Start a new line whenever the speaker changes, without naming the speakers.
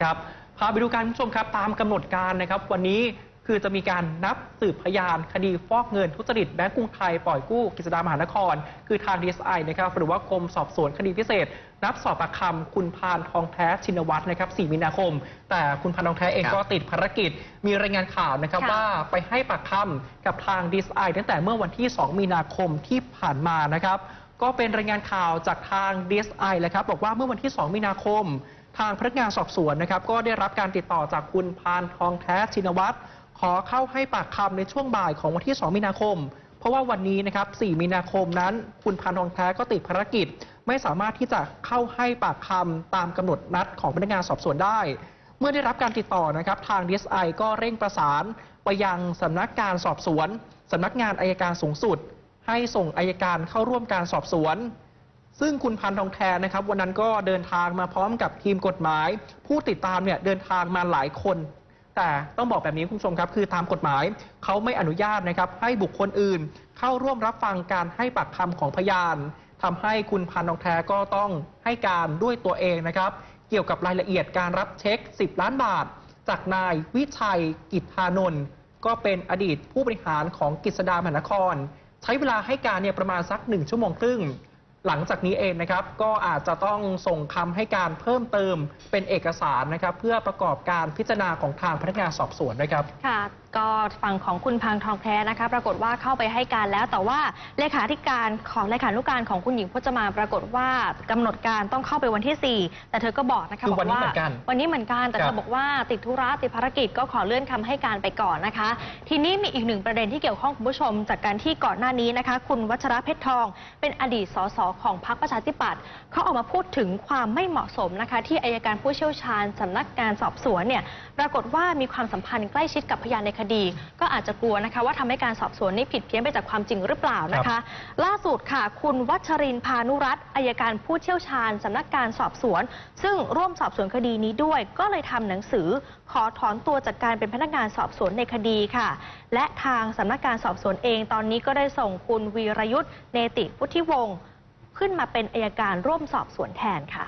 ครับพาไปดูการคุณผู้ชมครับตามกำหนดการนะครับ วันนี้คือจะมีการนับสืบพยานคดีฟอกเงินทุจริตแบงก์กรุงไทยปล่อยกู้กฤษฎามหานคร คือทาง DSI นะครับหรือว่ากรมสอบสวนคดีพิเศษ นับสอบปากคำคุณพานทองแท้ชินวัตรนะครับ 4 มีนาคม แต่คุณพานทองแท้เอง
ครับ
ก็ติดภารกิจ มีรายงานข่าวนะครับ
ค่ะ
ว่าไปให้ปากคำกับทาง DSI ตั้งแต่เมื่อวันที่ 2 มีนาคมที่ผ่านมานะครับ ก็เป็นรายงานข่าวจากทาง DSI เลยครับ บอกว่าเมื่อวันที่ 2 มีนาคม ทางพนักงานสอบสวนนะครับ ก็ได้รับการติดต่อจากคุณพานทองแท้ชินวัตรขอเข้าให้ปากคำในช่วงบ่ายของวันที่ 2 มีนาคม เพราะว่าวันนี้นะครับ 4 มีนาคมนั้น คุณพานทองแท้ก็ติดภารกิจ ไม่สามารถที่จะเข้าให้ปากคำตามกำหนดนัดของพนักงานสอบสวนได้ เมื่อได้รับการติดต่อนะครับทาง DSI ก็เร่งประสานไปยังสำนักงานสอบสวนสำนักงานอายการสูงสุด ให้ส่งอายการเข้าร่วมการสอบสวน ซึ่งคุณพันทองแทนนะครับ วันนั้นก็เดินทางมาพร้อมกับทีมกฎหมาย ผู้ติดตามเนี่ยเดินทางมาหลายคน แต่ต้องบอกแบบนี้คุณผู้ชมครับ คือตามกฎหมายเขาไม่อนุญาตนะครับ ให้บุคคลอื่น เข้าร่วมรับฟังการให้ปากคำของพยานทำให้คุณพันทองแท้ก็ต้องให้การด้วยตัวเองนะครับ เกี่ยวกับรายละเอียดการรับเช็ค 10 ล้านบาท จากนายวิชัยกิจธานนท์ก็เป็นอดีตผู้บริหารของกฤษดามหานคร ใช้เวลาให้การเนี่ยประมาณสักหนึ่งชั่วโมงครึ่ง หลังจากนี้เองนะครับก็อาจจะต้องส่งคำให้การเพิ่มเติมเป็นเอกสารนะครับ เพื่อประกอบการพิจารณาของทางพนักงานสอบสวนนะครับ
ค่ะก็ฝั่งของคุณพังทองแท้นะคะ ปรากฏว่าเข้าไปให้การแล้ว แต่ว่าเลขาธิการของเลขานุการของคุณหญิงพจมานปรากฏว่ากำหนดการต้องเข้าไปวันที่ 4 แต่เธอก็บอกนะคะ
คือบ
อ
วัน
ก
นี้
ว่า
เหมือนกัน
วันนี้เหมือนกันแต่
ครั
เธ
บ
อบอกว่าติดธุระติดภารกิจก็ขอเลื่อนคำให้การไปก่อนนะคะ ทีนี้มีอีกหนึ่งประเด็นที่เกี่ยวข้องคุณผู้ชม จากการที่ก่อนหน้านี้นะคะ คุณวัชระเพชรทอง เป็นอดีตสสของพรรคประชาธิปัตย์เขาออกมาพูดถึงความไม่เหมาะสมนะคะที่อายการผู้เชี่ยวชาญสำนักงานสอบสวนเนี่ยปรากฏว่ามีความสัมพันธ์ใกล้ชิดกับพยานในคดี ก็อาจจะกลัวนะคะว่าทำให้การสอบสวนนี้ผิดเพี้ยนไปจากความจริงหรือเปล่านะคะ ล่าสุดค่ะ คุณวัชรินพานุรัตน์อายการผู้เชี่ยวชาญสำนักการสอบสวน ซึ่งร่วมสอบสวนคดีนี้ด้วย ก็เลยทำหนังสือขอถอนตัวจากการเป็นพนักงานสอบสวนในคดีค่ะ และทางสำนักการสอบสวนเองตอนนี้ก็ได้ส่งคุณวีรยุทธ์เนติพุทธิวงศ์ ขึ้นมาเป็นอายการร่วมสอบสวนแทนค่ะ